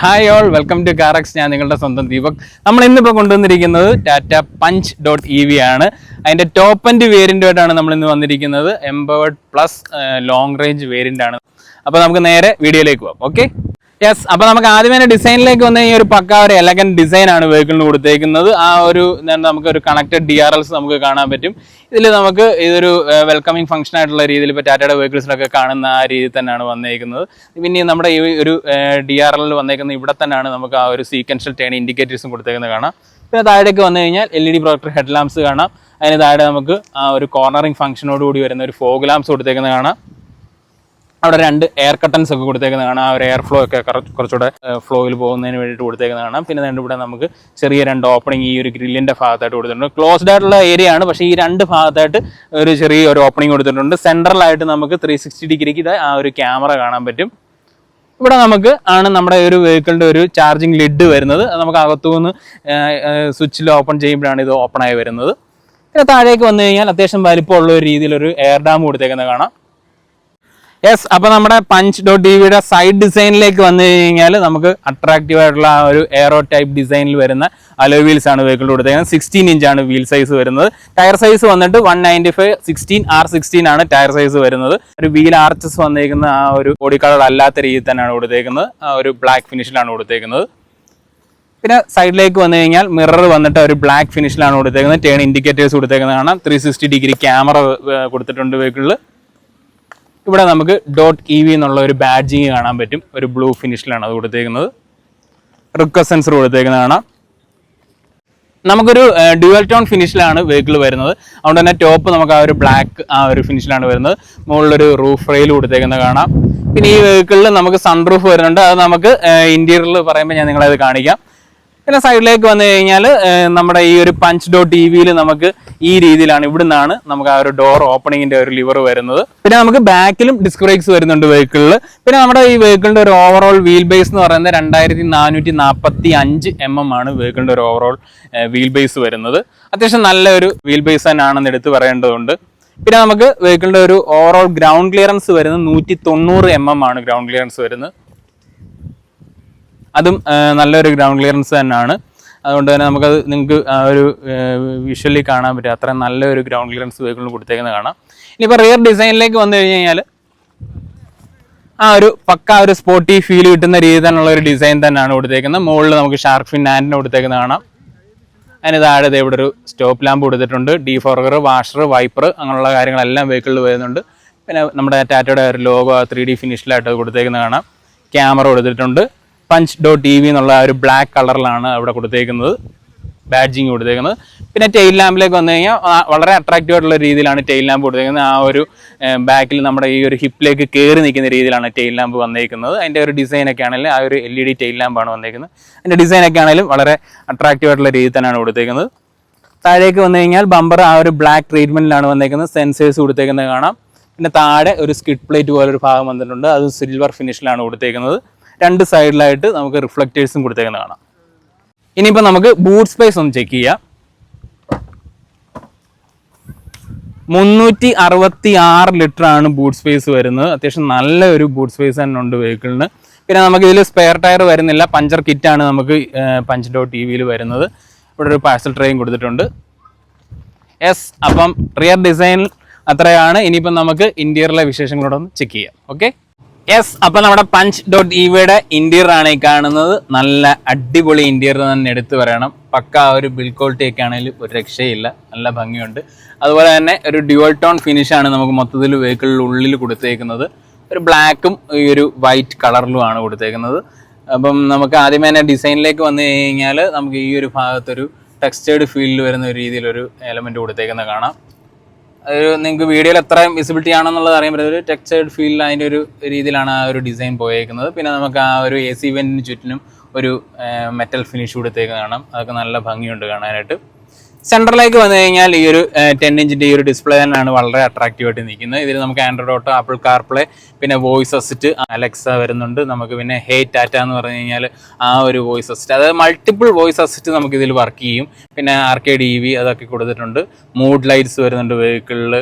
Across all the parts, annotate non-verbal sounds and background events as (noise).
Hi all welcome to Carax ഞാൻ നിങ്ങളുടെ സ്വന്തം ദീപക്. നമ്മൾ ഇന്നിപ്പോൾ കൊണ്ടുവന്നിരിക്കുന്നത് Tata punch dot E V ആണ്. അതിന്റെ ടോപ്പ് ആൻഡ് വേരിയന്റുമായിട്ടാണ് നമ്മൾ ഇന്ന് വന്നിരിക്കുന്നത്. Empowered plus long range variant ആണ്. അപ്പോൾ നമുക്ക് നേരെ വീഡിയോയിലേക്ക് പോകാം ഓക്കെ യെസ് അപ്പൊ നമുക്ക് ആദ്യം തന്നെ ഡിസൈനിലേക്ക് വന്ന ഈ ഒരു പക്ക ഒരു എലഗൻ ഡിസൈൻ ആണ് വെഹിക്കിളിന് കൊടുത്തേക്കുന്നത്. ആ ഒരു നമുക്ക് ഒരു കണക്റ്റഡ് ഡി ആർ എൽസ് നമുക്ക് കാണാൻ പറ്റും. ഇതിൽ നമുക്ക് ഇതൊരു വെൽക്കമിങ് ഫംഗ്ഷൻ ആയിട്ടുള്ള രീതിയിൽ ഇപ്പോൾ ടാറ്റയുടെ വെഹിക്കിൾസിലൊക്കെ കാണുന്ന ആ രീതിയിൽ തന്നെയാണ് വന്നേക്കുന്നത്. പിന്നെ നമ്മുടെ ഈ ഒരു ഡി ആർ എല്ലിൽ വന്നേക്കുന്ന ഇവിടെ തന്നെയാണ് നമുക്ക് ആ ഒരു സീക്വൻഷ്യൽ ടേൺ ഇൻഡിക്കേറ്റേഴ്സും കൊടുത്തേക്കുന്നത് കാണാം. പിന്നെ താഴേക്ക് വന്നു കഴിഞ്ഞാൽ L E D projector head lamps കാണാം. അതിന് താഴെ നമുക്ക് ആ ഒരു കോർണറിംഗ് ഫംഗ്ഷനോട് കൂടി വരുന്ന ഒരു ഫോഗ് ലാംപ്സ് കൊടുത്തേക്കുന്നത് കാണാം. അവിടെ രണ്ട് എയർ കട്ടൻസ് ഒക്കെ കൊടുത്തേക്കുന്നത് കാണാം. ആ ഒരു എയർ ഫ്ലോ ഒക്കെ കുറ- കുറച്ചുകൂടെ ഫ്ലോയിൽ പോകുന്നതിന് വേണ്ടിയിട്ട് കൊടുത്തേക്കുന്നത് കാണാം. പിന്നെ രണ്ട് ഇവിടെ നമുക്ക് ചെറിയ രണ്ട് ഓപ്പണിംഗ് ഈ ഒരു ഗ്രില്ലിന്റെ ഭാഗത്തായിട്ട് കൊടുത്തിട്ടുണ്ട്. ക്ലോസ്ഡ് ആയിട്ടുള്ള ഏരിയ ആണ്. പക്ഷേ ഈ രണ്ട് ഭാഗത്തായിട്ട് ഒരു ചെറിയ ഒരു ഓപ്പണിംഗ് കൊടുത്തിട്ടുണ്ട്. സെൻട്രലായിട്ട് നമുക്ക് ത്രീ സിക്സ്റ്റി ഡിഗ്രിക്ക് ആ ഒരു ക്യാമറ കാണാൻ പറ്റും. ഇവിടെ നമുക്ക് ആണ് നമ്മുടെ ഒരു വെഹിക്കിളിന്റെ ഒരു ചാർജിങ് ലിഡ് വരുന്നത്. നമുക്ക് അകത്തുനിന്ന് സ്വിച്ചിൽ ഓപ്പൺ ചെയ്യുമ്പോഴാണ് ഇത് ഓപ്പൺ ആയി വരുന്നത്. പിന്നെ താഴേക്ക് വന്നു കഴിഞ്ഞാൽ അത്യാവശ്യം വലിപ്പമുള്ള ഒരു രീതിയിലൊരു എയർ ഡാം കൊടുത്തേക്കുന്നത് കാണാം. യെസ് അപ്പൊ നമ്മുടെ പഞ്ച് ഡോട്ട് ടി വിയുടെ സൈഡ് ഡിസൈനിലേക്ക് വന്നു കഴിഞ്ഞാൽ നമുക്ക് അട്രാക്റ്റീവ് ആയിട്ടുള്ള ആ ഒരു എയറോ ടൈപ്പ് ഡിസൈനിൽ വരുന്ന അലോ വീൽസ് ആണ് വെഹിക്കിൾ കൊടുത്തേക്കുന്നത് സിക്സ്റ്റീൻ ഇഞ്ച് ആണ് വീൽ സൈസ് വരുന്നത്. ടയർ സൈസ് വന്നിട്ട് one ninety five sixteen R sixteen ആണ് ടയർ സൈസ് വരുന്നത്. ഒരു വീൽ ആർച്ചസ് വന്നേക്കുന്ന ആ ഒരു ബോഡി കളർ അല്ലാത്ത രീതിയിൽ തന്നെയാണ് കൊടുത്തേക്കുന്നത് ആ ഒരു ബ്ലാക്ക് ഫിനിഷിലാണ് കൊടുത്തേക്കുന്നത് പിന്നെ സൈഡിലേക്ക് വന്നു കഴിഞ്ഞാൽ മിറർ വന്നിട്ട് ഒരു ബ്ലാക്ക് ഫിനിഷിലാണ് കൊടുത്തേക്കുന്നത് ടേൺ ഇൻഡിക്കേറ്റേഴ്സ് കൊടുത്തേക്കുന്നത് കാണാം. ത്രീ സിക്സ്റ്റി ഡിഗ്രി ക്യാമറ കൊടുത്തിട്ടുണ്ട് വെഹിക്കിളിൽ ഇവിടെ നമുക്ക് ഡോട്ട് ഇ വി എന്നുള്ള ഒരു ബാഡ്ജിങ് കാണാൻ പറ്റും. ഒരു ബ്ലൂ ഫിനിഷിലാണ് അത് കൊടുത്തേക്കുന്നത്. റിക്വസ്റ്റ് സെൻസർ കൊടുത്തേക്കുന്നത് കാണാം നമുക്കൊരു ഡ്യുവൽ ടോൺ ഫിനിഷിലാണ് വെഹിക്കിൾ വരുന്നത്. അതുകൊണ്ട് തന്നെ ടോപ്പ് നമുക്ക് ആ ഒരു ബ്ലാക്ക് ആ ഒരു ഫിനിഷിലാണ് വരുന്നത്. മുകളിലൊരു റൂഫ് റെയിൽ കൊടുത്തേക്കുന്നത് കാണാം. പിന്നെ ഈ വെഹിക്കിളിൽ നമുക്ക് സൺറൂഫ് വരുന്നുണ്ട്. അത് നമുക്ക് ഇന്റീരിയറിൽ പറയുമ്പോൾ ഞാൻ നിങ്ങളത് കാണിക്കാം. പിന്നെ സൈഡിലേക്ക് വന്നു കഴിഞ്ഞാൽ നമ്മുടെ ഈ ഒരു പഞ്ച് ഡോട്ട് ടി വിയിൽ നമുക്ക് ഈ രീതിയിലാണ് ഇവിടെ നിന്നാണ് നമുക്ക് ആ ഒരു ഡോർ ഓപ്പണിങ്ങിന്റെ ഒരു ലിവർ വരുന്നത്. പിന്നെ നമുക്ക് ബാക്കിലും ഡിസ്ക് ബ്രേക്സ് വരുന്നുണ്ട് വെഹിക്കിളിൽ പിന്നെ നമ്മുടെ ഈ വെഹിക്കിളിന്റെ ഒരു ഓവറോൾ വീൽ ബേസ് എന്ന് പറയുന്നത് രണ്ടായിരത്തി നാനൂറ്റി നാൽപ്പത്തി അഞ്ച് എം എം ആണ് വെഹിക്കിളിന്റെ ഒരു ഓവറോൾ വീൽ ബേസ് വരുന്നത്. അത്യാവശ്യം നല്ലൊരു വീൽ ബേസ് തന്നെയാണെന്ന് എടുത്ത് പറയേണ്ടതുണ്ട്. പിന്നെ നമുക്ക് വെഹിക്കിളിന്റെ ഒരു ഓവറോൾ ഗ്രൗണ്ട് ക്ലിയറൻസ് വരുന്നത് നൂറ്റി തൊണ്ണൂറ് എം എം ആണ് ഗ്രൗണ്ട് ക്ലിയറൻസ് വരുന്നത്. അതും നല്ലൊരു ഗ്രൗണ്ട് ക്ലിയറൻസ് തന്നെയാണ്. അതുകൊണ്ട് തന്നെ നമുക്കത് നിങ്ങൾക്ക് ഒരു വിഷ്വലി കാണാൻ പറ്റും. അത്ര നല്ലൊരു ഗ്രൗണ്ട് ക്ലിയറൻസ് വെഹിക്കിളിന് കൊടുത്തേക്കുന്നത് കാണാം. ഇനിയിപ്പോൾ റിയർ ഡിസൈനിലേക്ക് വന്നു കഴിഞ്ഞ് കഴിഞ്ഞാൽ ആ ഒരു പക്ക ഒരു സ്പോർട്ടി ഫീൽ കിട്ടുന്ന രീതി തന്നെയുള്ള ഒരു ഡിസൈൻ തന്നെയാണ് കൊടുത്തേക്കുന്നത്. മുകളിൽ നമുക്ക് ഷാർക്ക് ഫിൻ ആൻഡിന് കൊടുത്തേക്കുന്നത് കാണാം. അതിന് താഴെ ഇവിടെ ഒരു സ്റ്റോപ്പ് ലാമ്പ് കൊടുത്തിട്ടുണ്ട്. ഡി ഫോർഗർ വാഷർ വൈപ്പർ അങ്ങനെയുള്ള കാര്യങ്ങളെല്ലാം വെഹിക്കിളിൽ വരുന്നുണ്ട്. പിന്നെ നമ്മുടെ ടാറ്റയുടെ ഒരു ലോഗോ ത്രീ ഡി ഫിനിഷിലായിട്ട് കൊടുത്തേക്കുന്നത് കാണാം. ക്യാമറ കൊടുത്തിട്ടുണ്ട്. പഞ്ച് ഡോട്ട് ടി വി എന്നുള്ള ഒരു ബ്ലാക്ക് കളറിലാണ് അവിടെ കൊടുത്തേക്കുന്നത്. ബാഡ്ജിങ് കൊടുത്തേക്കുന്നത്. പിന്നെ ടെയിൽ ലാമ്പിലേക്ക് വന്നു കഴിഞ്ഞാൽ വളരെ അട്രാക്റ്റീവ് ആയിട്ടുള്ള രീതിയിലാണ് ടെയിൽ ലാമ്പ് കൊടുത്തേക്കുന്നത്. ആ ഒരു ബാക്കിൽ നമ്മുടെ ഈ ഒരു ഹിപ്പിലേക്ക് കയറി നിൽക്കുന്ന രീതിയിലാണ് ടെയിൽ ലാമ്പ് വന്നേക്കുന്നത്. അതിന്റെ ഒരു ഡിസൈനൊക്കെ ആണെങ്കിലും ആ ഒരു എൽ ഇ ഡി ടെയിൽ ലാമ്പാണ് വന്നേക്കുന്നത്. അതിന്റെ ഡിസൈൻ ഒക്കെ ആണെങ്കിലും വളരെ അട്രാക്റ്റീവ് ആയിട്ടുള്ള രീതിയിൽ തന്നെയാണ് കൊടുത്തേക്കുന്നത്. താഴേക്ക് വന്നു കഴിഞ്ഞാൽ ബമ്പർ ആ ഒരു ബ്ലാക്ക് ട്രീറ്റ്മെന്റിലാണ് വന്നേക്കുന്നത്. സെൻസേഴ്സ് കൊടുത്തേക്കുന്നത് കാണാം. പിന്നെ താഴെ ഒരു സ്കിഡ് പ്ലേറ്റ് പോലെ ഒരു ഭാഗം വന്നിട്ടുണ്ട്. അത് സിൽവർ ഫിനിഷിലാണ് കൊടുത്തേക്കുന്നത്. രണ്ട് സൈഡിലായിട്ട് നമുക്ക് റിഫ്ലക്റ്റേഴ്സും കൊടുത്തേക്കുന്നത് കാണാം. ഇനിയിപ്പോൾ നമുക്ക് ബൂട്ട് സ്പേസ് ഒന്ന് ചെക്ക് ചെയ്യാം. മുന്നൂറ്റി അറുപത്തി ആറ് ലിറ്റർ ആണ് ബൂട്ട് സ്പേസ് വരുന്നത്. അത്യാവശ്യം നല്ല ഒരു ബൂട്ട് സ്പേസ് തന്നെ ഉണ്ട് വെഹിക്കിളിന് പിന്നെ നമുക്ക് ഇതിൽ സ്പെയർ ടയർ വരുന്നില്ല. പഞ്ചർ കിറ്റാണ് നമുക്ക് പഞ്ച് ഡോട്ട് ടി വിയിൽ വരുന്നത്. ഇവിടെ ഒരു പാഴ്സൽ ട്രെയിൻ കൊടുത്തിട്ടുണ്ട്. യെസ് അപ്പം റിയർ ഡിസൈൻ അത്രയാണ്. ഇനിയിപ്പം നമുക്ക് ഇന്റീരിയറിലെ വിശേഷങ്ങളോടൊന്ന് ചെക്ക് ചെയ്യാം. ഓക്കെ യെസ് അപ്പൊ നമ്മുടെ പഞ്ച് ഡോട്ട് ഇവയുടെ ഇന്റീരിയർ ആണ് ഈ കാണുന്നത്. നല്ല അടിപൊളി ഇന്റീരിയർ തന്നെ എടുത്തു പറയണം. പക്ക ആ ഒരു ബിൽ ക്വാളിറ്റി ഒക്കെ ആണെങ്കിലും ഒരു രക്ഷയില്ല. നല്ല ഭംഗിയുണ്ട്. അതുപോലെ തന്നെ ഒരു ഡ്യുവൽ ടോൺ ഫിനിഷ് ആണ് നമുക്ക് മൊത്തത്തിൽ വെഹിക്കിളിൽ ഉള്ളിൽ കൊടുത്തേക്കുന്നത്. ഒരു ബ്ലാക്കും ഈ ഒരു വൈറ്റ് കളറിലുമാണ് കൊടുത്തേക്കുന്നത്. അപ്പം നമുക്ക് ആദ്യമേ തന്നെ ഡിസൈനിലേക്ക് വന്നു കഴിഞ്ഞാൽ നമുക്ക് ഈ ഒരു ഭാഗത്തൊരു ടെക്സ്റ്റേർഡ് ഫീൽഡിൽ വരുന്ന ഒരു രീതിയിലൊരു എലമെന്റ് കൊടുത്തേക്കുന്നത് കാണാം. ഒരു നിങ്ങൾക്ക് വീഡിയോയിൽ എത്ര വിസിബിലിറ്റി ആണെന്നുള്ളത് അറിയാൻ പറ്റും ഒരു ടെക്സ്റ്റൈഡ് ഫീൽഡിൽ അതിന്റെ ഒരു രീതിയിലാണ് ആ ഒരു ഡിസൈൻ പോയേക്കുന്നത്. പിന്നെ നമുക്ക് ആ ഒരു എ സി വെന്റിന് ചുറ്റിനും ഒരു മെറ്റൽ ഫിനിഷ് കൊടുത്തേക്ക് കാണാം. അതൊക്കെ നല്ല ഭംഗിയുണ്ട് കാണാനായിട്ട്. സെന്ററിലേക്ക് വന്നു കഴിഞ്ഞാൽ ഈ ഒരു ടെൻ ഇഞ്ചിന്റെ ഈ ഒരു ഡിസ്പ്ലേ തന്നെയാണ് വളരെ അട്രാക്റ്റീവ് ആയിട്ട് നിൽക്കുന്നത്. ഇതിൽ നമുക്ക് ആൻഡ്രോയിഡ് ഓട്ടോ ആപ്പിൾ കാർപ്ലേ പിന്നെ വോയിസ് അസിസ്റ്റ് അലക്സ വരുന്നുണ്ട്. നമുക്ക് പിന്നെ ഹേ ടാറ്റ എന്ന് പറഞ്ഞു കഴിഞ്ഞാൽ ആ ഒരു വോയിസ് അസിസ്റ്റ് അതായത് മൾട്ടിപ്പിൾ വോയിസ് അസിസ്റ്റ് നമുക്ക് ഇതിൽ വർക്ക് ചെയ്യും. പിന്നെ ആർ കെ ഡി വി അതൊക്കെ കൊടുത്തിട്ടുണ്ട്. മൂഡ് ലൈറ്റ്സ് വരുന്നുണ്ട് വെഹിക്കിളിൽ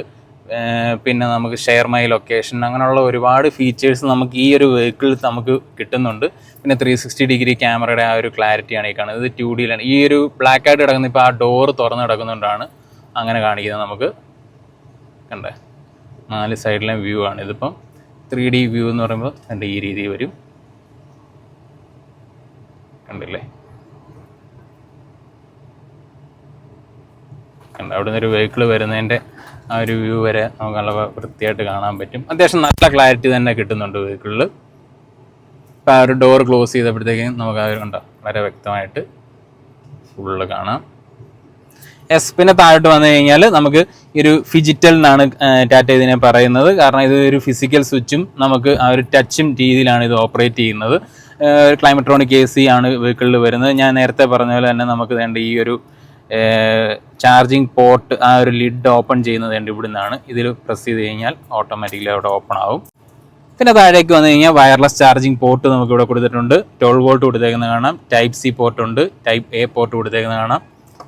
പിന്നെ നമുക്ക് ഷെയർ മൈ ലൊക്കേഷൻ അങ്ങനെയുള്ള ഒരുപാട് ഫീച്ചേഴ്സ് നമുക്ക് ഈ ഒരു വെഹിക്കിളിൽ നമുക്ക് കിട്ടുന്നുണ്ട്. പിന്നെ ത്രീ സിക്സ്റ്റി ഡിഗ്രി ക്യാമറയുടെ ആ ഒരു ക്ലാരിറ്റിയാണ് ഈ കാണുന്നത്. ഇത് ടു ഡിയിലാണ് ഈ ഒരു ബ്ലാക്ക് ആയിട്ട് കിടക്കുന്ന ഇപ്പോൾ ആ ഡോർ തുറന്ന് കിടക്കുന്നുകൊണ്ടാണ് അങ്ങനെ കാണിക്കുന്നത് നമുക്ക്. കണ്ടേ? നാല് സൈഡിലെ വ്യൂ ആണ്. ഇതിപ്പം ത്രീ ഡി വ്യൂ എന്ന് പറയുമ്പോൾ എന്റെ ഈ രീതി വരും. കണ്ടില്ലേ? കണ്ട? അവിടെ ഒരു വെഹിക്കിൾ വരുന്നതിന്റെ ആ ഒരു വ്യൂ വരെ നമുക്ക് നല്ല വൃത്തിയായിട്ട് കാണാൻ പറ്റും. അത്യാവശ്യം നല്ല ക്ലാരിറ്റി തന്നെ കിട്ടുന്നുണ്ട് വെഹിക്കിളിൽ ഇപ്പോൾ ആ ഒരു ഡോർ ക്ലോസ് ചെയ്തപ്പോഴത്തേക്കും നമുക്ക് ആ ഒരു കണ്ടോ വളരെ വ്യക്തമായിട്ട് ഫുള്ള് കാണാം. എസ് പിന്നെ താഴോട്ട് വന്നു കഴിഞ്ഞാൽ നമുക്ക് ഒരു ഫിജിറ്റൽ എന്നാണ് ടാറ്റ ഇതിനെ പറയുന്നത്. കാരണം ഇത് ഒരു ഫിസിക്കൽ സ്വിച്ചും നമുക്ക് ആ ഒരു ടച്ചും രീതിയിലാണ് ഇത് ഓപ്പറേറ്റ് ചെയ്യുന്നത്. ക്ലൈമട്രോണിക് എ സി ആണ് വെഹിക്കിളിൽ വരുന്നത്. ഞാൻ നേരത്തെ പറഞ്ഞ പോലെ തന്നെ നമുക്ക് വേണ്ട ഈ ഒരു ചാർജിങ് പോർട്ട് ആ ഒരു ലിഡ് ഓപ്പൺ ചെയ്യുന്നത് വേണ്ട ഇവിടുന്നാണ്. ഇതിൽ പ്രസ് ചെയ്ത് കഴിഞ്ഞാൽ ഓട്ടോമാറ്റിക്കലി അവിടെ ഓപ്പൺ ആവും. പിന്നെ താഴേക്ക് വന്നു കഴിഞ്ഞാൽ വയർലെസ് ചാർജിങ് പോർട്ട് നമുക്ക് ഇവിടെ കൊടുത്തിട്ടുണ്ട്. ട്വൽവ് വോൾട്ട് കൊടുത്തേക്കുന്നത് കാണാം. ടൈപ്പ് സി പോർട്ട് ഉണ്ട്. ടൈപ്പ് എ പോർട്ട് കൊടുത്തേക്കുന്നത് കാണാം.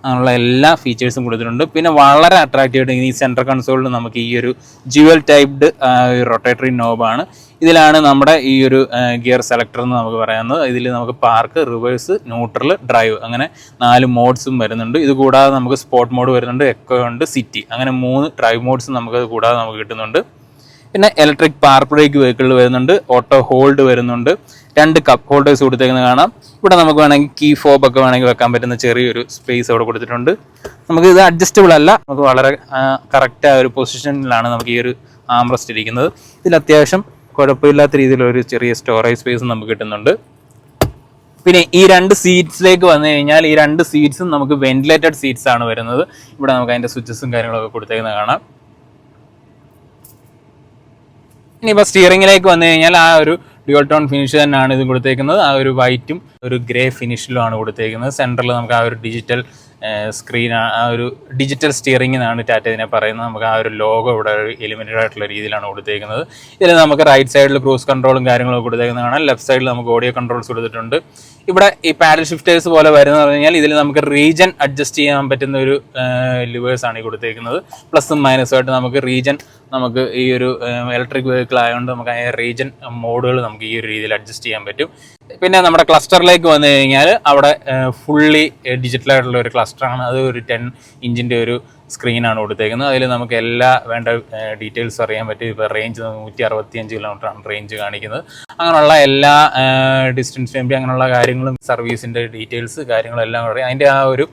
അങ്ങനെയുള്ള എല്ലാ ഫീച്ചേഴ്സും കൊടുത്തിട്ടുണ്ട്. പിന്നെ വളരെ അട്രാക്റ്റീവ് ആയിട്ട് ഈ സെൻട്രൽ കൺസോളിൽ നമുക്ക് ഈ ഒരു ജുവൽ ടൈപ്ഡ് റൊട്ടേറ്ററി നോബാണ് ഇതിലാണ് നമ്മുടെ ഈ ഒരു ഗിയർ സെലക്ടർ എന്ന് നമുക്ക് പറയുന്നത് ഇതിൽ നമുക്ക് പാർക്ക് റിവേഴ്സ് ന്യൂട്രൽ ഡ്രൈവ് അങ്ങനെ നാല് മോഡ്സും വരുന്നുണ്ട്. ഇത് കൂടാതെ നമുക്ക് സ്പോട്ട് മോഡ് വരുന്നുണ്ട് എക്കോ ഉണ്ട് സിറ്റി അങ്ങനെ മൂന്ന് ഡ്രൈവ് മോഡ്സും നമുക്ക് കൂടാതെ നമുക്ക് കിട്ടുന്നുണ്ട്. പിന്നെ ഇലക്ട്രിക് പാർക്ക് ബ്രേക്ക് വെഹിക്കിൾ വരുന്നുണ്ട് ഓട്ടോ ഹോൾഡ് വരുന്നുണ്ട്. രണ്ട് കപ്പ് ഹോൾഡേഴ്സ് കൊടുത്തേക്കുന്നത് കാണാം. ഇവിടെ നമുക്ക് വേണമെങ്കിൽ കീ ഫോബ് ഒക്കെ വേണമെങ്കിൽ വെക്കാൻ പറ്റുന്ന ചെറിയൊരു സ്പേസ് അവിടെ കൊടുത്തിട്ടുണ്ട്. നമുക്ക് ഇത് അഡ്ജസ്റ്റബിൾ അല്ല. നമുക്ക് വളരെ കറക്റ്റ് ആ ഒരു പൊസിഷനിലാണ് നമുക്ക് ഈ ഒരു ആംറസ്റ്റ് ഇരിക്കുന്നത്. ഇതിൽ അത്യാവശ്യം കുഴപ്പമില്ലാത്ത രീതിയിലൊരു ചെറിയ സ്റ്റോറേജ് സ്പേസ് നമുക്ക് കിട്ടുന്നുണ്ട്. പിന്നെ ഈ രണ്ട് സീറ്റ്സിലേക്ക് വന്നു കഴിഞ്ഞാൽ ഈ രണ്ട് സീറ്റ്സും നമുക്ക് വെന്റിലേറ്റഡ് സീറ്റ്സ് ആണ് വരുന്നത്. ഇവിടെ നമുക്ക് അതിന്റെ സ്വിച്ചസും കാര്യങ്ങളൊക്കെ കൊടുത്തേക്കുന്നത് കാണാം. ഇനിയിപ്പോൾ സ്റ്റിയറിംഗിലേക്ക് വന്നു കഴിഞ്ഞാൽ ആ ഒരു ഡ്യുവൽ ടോൺ ഫിനിഷ് തന്നെയാണ് ഇത് കൊടുത്തേക്കുന്നത്. ആ ഒരു വൈറ്റും ഒരു ഗ്രേ ഫിനിഷിലുമാണ് കൊടുത്തേക്കുന്നത്. സെന്ററിൽ നമുക്ക് ആ ഒരു ഡിജിറ്റൽ സ്ക്രീൻ ആ ഒരു ഡിജിറ്റൽ സ്റ്റിയറിംഗ് എന്നാണ് ടാറ്റ ഇതിനെ പറയുന്നത്. നമുക്ക് ആ ഒരു ലോഗോ ഇവിടെ ഒരു എലിമെന്റഡ് ആയിട്ടുള്ള രീതിയിലാണ് കൊടുത്തേക്കുന്നത്. ഇതിൽ നമുക്ക് റൈറ്റ് സൈഡിൽ ക്രൂസ് കൺട്രോളും കാര്യങ്ങളും കൊടുത്തേക്കുന്നത് കാണാം ലെഫ്റ്റ് സൈഡിൽ നമുക്ക് ഓഡിയോ കൺട്രോൾസ് കൊടുത്തിട്ടുണ്ട്. ഇവിടെ ഈ പാഡൽ ഷിഫ്റ്റേഴ്സ് പോലെ വരുന്ന പറഞ്ഞു കഴിഞ്ഞാൽ ഇതിൽ നമുക്ക് റീജൻ അഡ്ജസ്റ്റ് ചെയ്യാൻ പറ്റുന്ന ഒരു ലിവേഴ്സ് ആണ് ഈ കൊടുത്തേക്കുന്നത്. പ്ലസും മൈനസും ആയിട്ട് നമുക്ക് റീജൻ നമുക്ക് ഈ ഒരു ഇലക്ട്രിക് വെഹിക്കിൾ ആയതുകൊണ്ട് നമുക്ക് അതിന്റെ റീജൻ മോഡുകൾ നമുക്ക് ഈ ഒരു രീതിയിൽ അഡ്ജസ്റ്റ് ചെയ്യാൻ പറ്റും. പിന്നെ നമ്മുടെ ക്ലസ്റ്ററിലേക്ക് വന്നു കഴിഞ്ഞാൽ അവിടെ ഫുള്ളി ഡിജിറ്റലായിട്ടുള്ള ഒരു ക്ലസ്റ്ററാണ് അത് ഒരു ടെൻ ഇഞ്ചിന്റെ ഒരു സ്ക്രീനാണ് കൊടുത്തേക്കുന്നത്. അതിൽ നമുക്ക് എല്ലാ വേണ്ട ഡീറ്റെയിൽസ് അറിയാൻ പറ്റും. ഇപ്പോൾ റേഞ്ച് നൂറ്റി അറുപത്തി അഞ്ച് കിലോമീറ്ററാണ് റേഞ്ച് കാണിക്കുന്നത്. അങ്ങനെയുള്ള എല്ലാ ഡിസ്റ്റൻസ് വേണ്ടി അങ്ങനെയുള്ള കാര്യങ്ങളും സർവീസിന്റെ ഡീറ്റെയിൽസ് കാര്യങ്ങളെല്ലാം അറിയാം. അതിന്റെ ആ ഒരു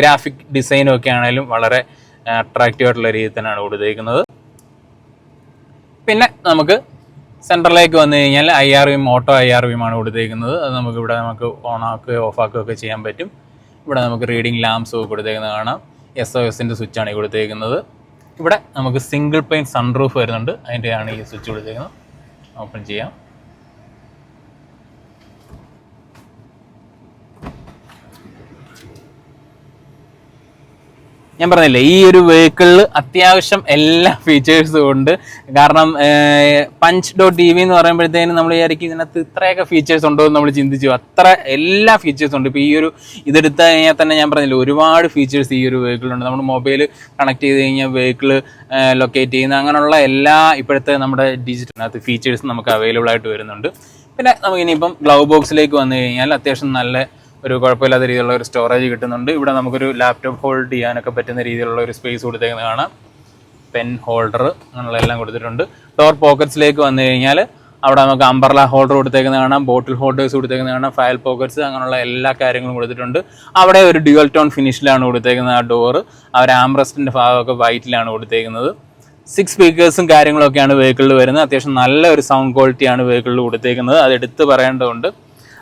ഗ്രാഫിക് ഡിസൈനും ഒക്കെ ആണെങ്കിലും വളരെ അട്രാക്റ്റീവ് ആയിട്ടുള്ള രീതിയിൽ തന്നെയാണ് കൊടുത്തേക്കുന്നത്. പിന്നെ നമുക്ക് സെന്ററിലേക്ക് വന്നു കഴിഞ്ഞാൽ I R VM auto I R വിമാണ് കൊടുത്തേക്കുന്നത്. അത് നമുക്കിവിടെ നമുക്ക് ഓൺ ആക്കുകയോ ഓഫ് ആക്കുകയോ ഒക്കെ ചെയ്യാൻ പറ്റും. ഇവിടെ നമുക്ക് റീഡിംഗ് ലാംസ് കൊടുത്തേക്കുന്നത് കാണാം. എസ് ഒ എസിന്റെ സ്വിച്ചാണ് ഈ കൊടുത്തേക്കുന്നത്. ഇവിടെ നമുക്ക് സിംഗിൾ പെയിൻ സൺറൂഫ് വരുന്നുണ്ട്. അതിന്റെയാണ് ഈ സ്വിച്ച് കൊടുത്തേക്കുന്നത്. ഓപ്പൺ ചെയ്യാം. ഞാൻ പറഞ്ഞില്ലേ ഈ ഒരു വെഹിക്കിളിൽ അത്യാവശ്യം എല്ലാ (laughs) ഫീച്ചേഴ്സും ഉണ്ട്. കാരണം പഞ്ച് ഡോട്ട് ടി വി എന്ന് പറയുമ്പോഴത്തേനും നമ്മൾ വിചാരിക്കും ഇതിനകത്ത് ഇത്രയൊക്കെ ഫീച്ചേഴ്സ് ഉണ്ടോ എന്ന് നമ്മൾ ചിന്തിച്ചു. അത്ര എല്ലാ ഫീച്ചേഴ്സും ഉണ്ട്. ഇപ്പോൾ ഈ ഒരു ഇതെടുത്ത് കഴിഞ്ഞാൽ തന്നെ ഞാൻ പറഞ്ഞില്ലേ ഒരുപാട് ഫീച്ചേഴ്സ് ഈ ഒരു വെഹിക്കിളുണ്ട് നമ്മൾ മൊബൈൽ കണക്ട് ചെയ്ത് കഴിഞ്ഞാൽ വെഹിക്കിൾ ലൊക്കേറ്റ് ചെയ്യുന്ന അങ്ങനെയുള്ള എല്ലാ ഇപ്പോഴത്തെ നമ്മുടെ ഡിജിറ്റലിനകത്ത് ഫീച്ചേഴ്സ് നമുക്ക് അവൈലബിൾ ആയിട്ട് വരുന്നുണ്ട്. പിന്നെ നമുക്ക് ഇനിയിപ്പം ഗ്ലൗ ബോക്സിലേക്ക് വന്നു കഴിഞ്ഞാൽ അത്യാവശ്യം നല്ല ഒരു കുഴപ്പമില്ലാത്ത രീതിയിലുള്ള ഒരു സ്റ്റോറേജ് കിട്ടുന്നുണ്ട്. ഇവിടെ നമുക്കൊരു ലാപ്ടോപ്പ് ഹോൾഡ് ചെയ്യാനൊക്കെ പറ്റുന്ന രീതിയിലുള്ള ഒരു സ്പേസ് കൊടുത്തേക്കുന്നത് കാണാം. പെൻ ഹോൾഡർ അങ്ങനെയുള്ള എല്ലാം കൊടുത്തിട്ടുണ്ട്. ഡോർ പോക്കറ്റ്സിലേക്ക് വന്നു കഴിഞ്ഞാൽ അവിടെ നമുക്ക് അംബർല ഹോൾഡർ കൊടുത്തേക്കുന്നത് കാണാം ബോട്ടിൽ ഹോൾഡേഴ്സ് കൊടുത്തേക്കുന്നത് കാണാം ഫയൽ പോക്കറ്റ്സ് അങ്ങനെയുള്ള എല്ലാ കാര്യങ്ങളും കൊടുത്തിട്ടുണ്ട്. അവിടെ ഒരു ഡ്യുവൽ ടോൺ ഫിനിഷിലാണ് കൊടുത്തേക്കുന്നത് ആ ഡോറ് അവർ ആംബ്രസ്റ്റിന്റെ ഭാഗമൊക്കെ വൈറ്റിലാണ് കൊടുത്തേക്കുന്നത്. സിക്സ് സ്പീക്കേഴ്സും കാര്യങ്ങളൊക്കെയാണ് വെഹിക്കിളിൽ വരുന്നത്. അത്യാവശ്യം നല്ല ഒരു സൗണ്ട് ക്വാളിറ്റിയാണ് വെഹിക്കിളിൽ കൊടുത്തേക്കുന്നത്. അത് എടുത്ത് പറയേണ്ടതുണ്ട്.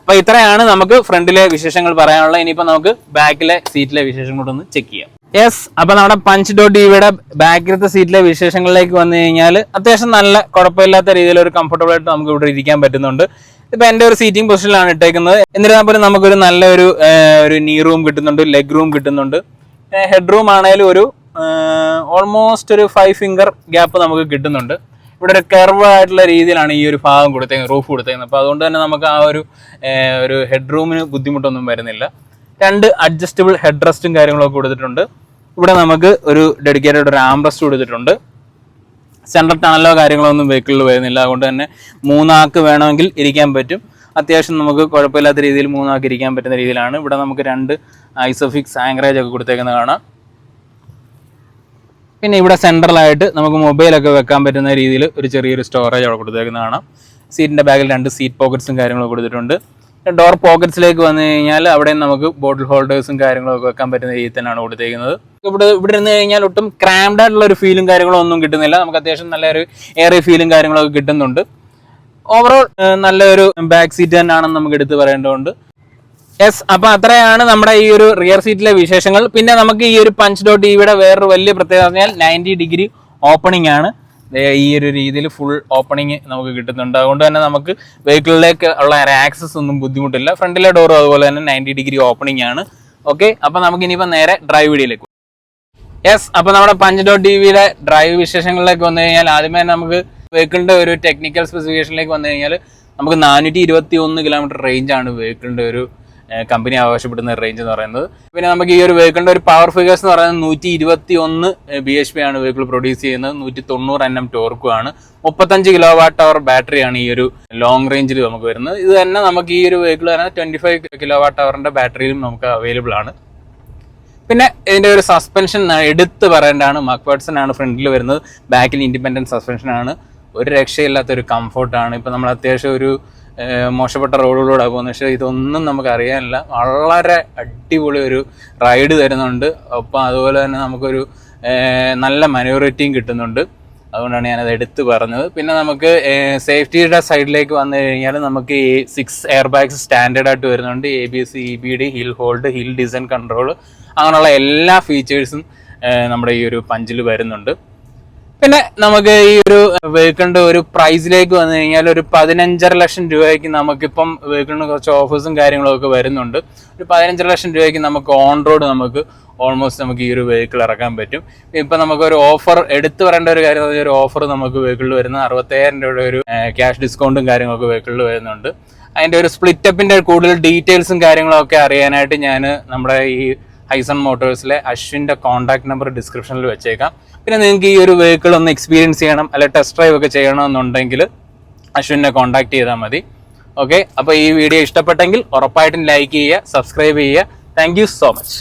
അപ്പൊ ഇത്രയാണ് നമുക്ക് ഫ്രണ്ടിലെ വിശേഷങ്ങൾ പറയാനുള്ളത്. ഇനിയിപ്പോ നമുക്ക് ബാക്കിലെ സീറ്റിലെ വിശേഷങ്ങളൊന്ന് ചെക്ക് ചെയ്യാം. യെസ് അപ്പൊ നമ്മുടെ പഞ്ച് ഡോട്ട് ടിവിയുടെ ബാക്കിലത്തെ സീറ്റിലെ വിശേഷങ്ങളിലേക്ക് വന്നു കഴിഞ്ഞാൽ അത്യാവശ്യം നല്ല കുഴപ്പമില്ലാത്ത രീതിയിൽ ഒരു കംഫർട്ടബിൾ ആയിട്ട് നമുക്ക് ഇവിടെ ഇരിക്കാൻ പറ്റുന്നുണ്ട്. ഇപ്പൊ എന്റെ ഒരു സീറ്റിംഗ് പൊസിഷനിലാണ് ഇട്ടേക്കുന്നത്. എന്നിരുന്നാൽ പോലും നമുക്കൊരു നല്ലൊരു ഒരു നീ റൂം കിട്ടുന്നുണ്ട് ലെഗ് റൂം കിട്ടുന്നുണ്ട്. ഹെഡ് റൂം ആണെങ്കിലും ഒരു ഓൾമോസ്റ്റ് ഒരു ഫൈവ് ഫിംഗർ ഗ്യാപ്പ് നമുക്ക് കിട്ടുന്നുണ്ട്. ഇവിടെ ഒരു കർവ് ആയിട്ടുള്ള രീതിയിലാണ് ഈ ഒരു ഭാഗം കൊടുത്തേക്കുന്നത് റൂഫ് കൊടുത്തേക്കുന്നത്. അപ്പോൾ അതുകൊണ്ട് തന്നെ നമുക്ക് ആ ഒരു ഒരു ഹെഡ് റൂമിന് ബുദ്ധിമുട്ടൊന്നും വരുന്നില്ല. രണ്ട് അഡ്ജസ്റ്റബിൾ ഹെഡ് റെസ്റ്റും കാര്യങ്ങളൊക്കെ കൊടുത്തിട്ടുണ്ട്. ഇവിടെ നമുക്ക് ഒരു ഡെഡിക്കേറ്റഡ് ഒരു ആംറസ്റ്റ് കൊടുത്തിട്ടുണ്ട്. സെൻട്രൽ ടണലോ കാര്യങ്ങളൊന്നും വെഹിക്കിളിൽ വരുന്നില്ല. അതുകൊണ്ട് തന്നെ മൂന്നാക്ക് വേണമെങ്കിൽ ഇരിക്കാൻ പറ്റും. അത്യാവശ്യം നമുക്ക് കുഴപ്പമില്ലാത്ത രീതിയിൽ മൂന്നാക്ക് ഇരിക്കാൻ പറ്റുന്ന രീതിയിലാണ്. ഇവിടെ നമുക്ക് രണ്ട് ഐസോഫിക്സ് ആങ്കറേജ് ഒക്കെ കൊടുത്തേക്കുന്നത് കാണാം. പിന്നെ ഇവിടെ സെൻട്രലായിട്ട് നമുക്ക് മൊബൈലൊക്കെ വെക്കാൻ പറ്റുന്ന രീതിയിൽ ഒരു ചെറിയൊരു സ്റ്റോറേജ് അവിടെ കൊടുത്തേക്കുന്നത് കാണാം. സീറ്റിന്റെ ബാഗിൽ രണ്ട് സീറ്റ് പോക്കറ്റ്സും കാര്യങ്ങളൊക്കെ കൊടുത്തിട്ടുണ്ട്. ഡോർ പോക്കറ്റ്സിലേക്ക് വന്നു കഴിഞ്ഞാൽ അവിടെ നമുക്ക് ബോട്ടിൽ ഹോൾഡേഴ്സും കാര്യങ്ങളൊക്കെ വെക്കാൻ പറ്റുന്ന രീതിയിൽ തന്നെയാണ് കൊടുത്തേക്കുന്നത്. ഇവിടെ ഇവിടെ ഇരുന്ന് കഴിഞ്ഞാൽ ഒട്ടും ക്രാംഡ് ആയിട്ടുള്ള ഒരു ഫീലും കാര്യങ്ങളൊന്നും കിട്ടുന്നില്ല. നമുക്ക് അത്യാവശ്യം നല്ലൊരു ഏറെ ഫീലും കാര്യങ്ങളൊക്കെ കിട്ടുന്നുണ്ട്. ഓവറോൾ നല്ലൊരു ബാക്ക് സീറ്റ് തന്നെയാണെന്ന് നമുക്ക് എടുത്ത് പറയേണ്ടതുണ്ട്. യെസ് അപ്പൊ അത്രയാണ് നമ്മുടെ ഈ ഒരു റിയർ സീറ്റിലെ വിശേഷങ്ങൾ. പിന്നെ നമുക്ക് ഈ ഒരു പഞ്ച് ഡോട്ട് ടിവിയുടെ വേറൊരു വലിയ പ്രത്യേകത പറഞ്ഞാൽ നയന്റി ഡിഗ്രി ഓപ്പണിംഗ് ആണ്. ഈ ഒരു രീതിയിൽ ഫുൾ ഓപ്പണിംഗ് നമുക്ക് കിട്ടുന്നുണ്ട്. അതുകൊണ്ട് തന്നെ നമുക്ക് വെഹിക്കിളിലേക്ക് ഉള്ള ആക്സസ് ഒന്നും ബുദ്ധിമുട്ടില്ല. ഫ്രണ്ടിലെ ഡോറും അതുപോലെ തന്നെ നയന്റി ഡിഗ്രി ഓപ്പണിംഗ് ആണ്. ഓക്കെ അപ്പൊ നമുക്ക് ഇനിയിപ്പോൾ നേരെ ഡ്രൈവ് വീഡിയോയിലേക്ക് യെസ് അപ്പൊ നമ്മുടെ പഞ്ച് ഡോട്ട് ടിവിയുടെ ഡ്രൈവ് വിശേഷങ്ങളിലേക്ക് വന്നു കഴിഞ്ഞാൽ ആദ്യമേ നമുക്ക് വെഹിക്കിളിന്റെ ഒരു ടെക്നിക്കൽ സ്പെസിഫിക്കേഷനിലേക്ക് വന്നു കഴിഞ്ഞാൽ നമുക്ക് നാനൂറ്റി ഇരുപത്തി ഒന്ന് കിലോമീറ്റർ റേഞ്ചാണ് വെഹിക്കിളിന്റെ ഒരു കമ്പനി ആവശ്യപ്പെടുന്ന റേഞ്ച് എന്ന് പറയുന്നത്. പിന്നെ നമുക്ക് ഈ ഒരു വെഹിക്കിളിന്റെ ഒരു പവർ ഫിഗേഴ്സ് എന്ന് പറയുന്നത് നൂറ്റി ഇരുപത്തി ഒന്ന് ബി എച്ച് പി ആണ് വെഹിക്കിൾ പ്രൊഡ്യൂസ് ചെയ്യുന്നത്. നൂറ്റി തൊണ്ണൂറ് എൻ എം ടോർക്കും ആണ്. മുപ്പത്തഞ്ച് കിലോ വാട്ട് അവർ ബാറ്ററിയാണ് ഈ ഒരു ലോങ് റേഞ്ചിൽ നമുക്ക് വരുന്നത്. ഇത് തന്നെ നമുക്ക് ഈ ഒരു വെഹിക്കിൾ തന്നെ ട്വന്റി ഫൈവ് കിലോ വാട്ട് അവറിന്റെ ബാറ്ററിയിലും നമുക്ക് അവൈലബിൾ ആണ്. പിന്നെ ഇതിന്റെ ഒരു സസ്പെൻഷൻ എടുത്ത് പറയേണ്ടതാണ്. മക്വേഡ്സൺ ആണ് ഫ്രണ്ടിൽ വരുന്നത്. ബാക്കിൽ ഇൻഡിപെൻഡന്റ് സസ്പെൻഷൻ ആണ്. ഒരു രക്ഷയില്ലാത്ത ഒരു കംഫർട്ടാണ് ഇപ്പം നമ്മൾ അത്യാവശ്യം ഒരു മോശപ്പെട്ട റോഡുകളിലൂടെ പോകുന്നത്. പക്ഷേ ഇതൊന്നും നമുക്ക് അറിയാനില്ല വളരെ അടിപൊളി ഒരു റൈഡ് തരുന്നുണ്ട്. ഒപ്പം അതുപോലെ തന്നെ നമുക്കൊരു നല്ല മനോറിറ്റിയും കിട്ടുന്നുണ്ട്. അതുകൊണ്ടാണ് ഞാനത് എടുത്തു പറഞ്ഞത്. പിന്നെ നമുക്ക് സേഫ്റ്റിയുടെ സൈഡിലേക്ക് വന്നു കഴിഞ്ഞാൽ നമുക്ക് ഈ സിക്സ് എയർ ബാഗ്സ് സ്റ്റാൻഡേർഡ് ആയിട്ട് വരുന്നുണ്ട്. A B S E B D hill hold hill descent control അങ്ങനെയുള്ള എല്ലാ ഫീച്ചേഴ്സും നമ്മുടെ ഈ ഒരു പഞ്ചിൽ വരുന്നുണ്ട്. പിന്നെ നമുക്ക് ഈ ഒരു വെഹിക്കിളിന്റെ ഒരു പ്രൈസിലേക്ക് വന്നു കഴിഞ്ഞാൽ ഒരു പതിനഞ്ചര ലക്ഷം രൂപയ്ക്ക് നമുക്കിപ്പം വെഹിക്കിളിന് കുറച്ച് ഓഫേഴ്സും കാര്യങ്ങളും ഒക്കെ വരുന്നുണ്ട്. ഒരു പതിനഞ്ചര ലക്ഷം രൂപയ്ക്ക് നമുക്ക് ഓൺ റോഡ് നമുക്ക് ഓൾമോസ്റ്റ് നമുക്ക് ഈ ഒരു വെഹിക്കിൾ ഇറക്കാൻ പറ്റും. ഇപ്പം നമുക്കൊരു ഓഫർ എടുത്തു പറയേണ്ട ഒരു കാര്യം ഒരു ഓഫർ നമുക്ക് വെഹിക്കിളിൽ വരുന്ന അറുപത്തേഴായിരം രൂപയുടെ ഒരു ക്യാഷ് ഡിസ്കൗണ്ടും കാര്യങ്ങളൊക്കെ വെഹിക്കിളിൽ വരുന്നുണ്ട്. അതിന്റെ ഒരു സ്പ്ലിറ്റപ്പിന്റെ കൂടുതൽ ഡീറ്റെയിൽസും കാര്യങ്ങളൊക്കെ അറിയാനായിട്ട് ഞാൻ നമ്മുടെ ഈ ഹൈസൺ മോട്ടോഴ്സിലെ അശ്വിന്റെ കോൺടാക്ട് നമ്പർ ഡിസ്ക്രിപ്ഷനിൽ വെച്ചേക്കാം. പിന്നെ നിങ്ങൾക്ക് ഈ ഒരു വെഹിക്കിൾ ഒന്ന് എക്സ്പീരിയൻസ് ചെയ്യണം അല്ലെ ടെസ്റ്റ് ഡ്രൈവ് ഒക്കെ ചെയ്യണമെന്നുണ്ടെങ്കിൽ അശ്വിനെ കോൺടാക്ട് ചെയ്താൽ മതി. ഓക്കെ അപ്പോൾ ഈ വീഡിയോ ഇഷ്ടപ്പെട്ടെങ്കിൽ ഉറപ്പായിട്ടും ലൈക്ക് ചെയ്യുക സബ്സ്ക്രൈബ് ചെയ്യുക. Thank so much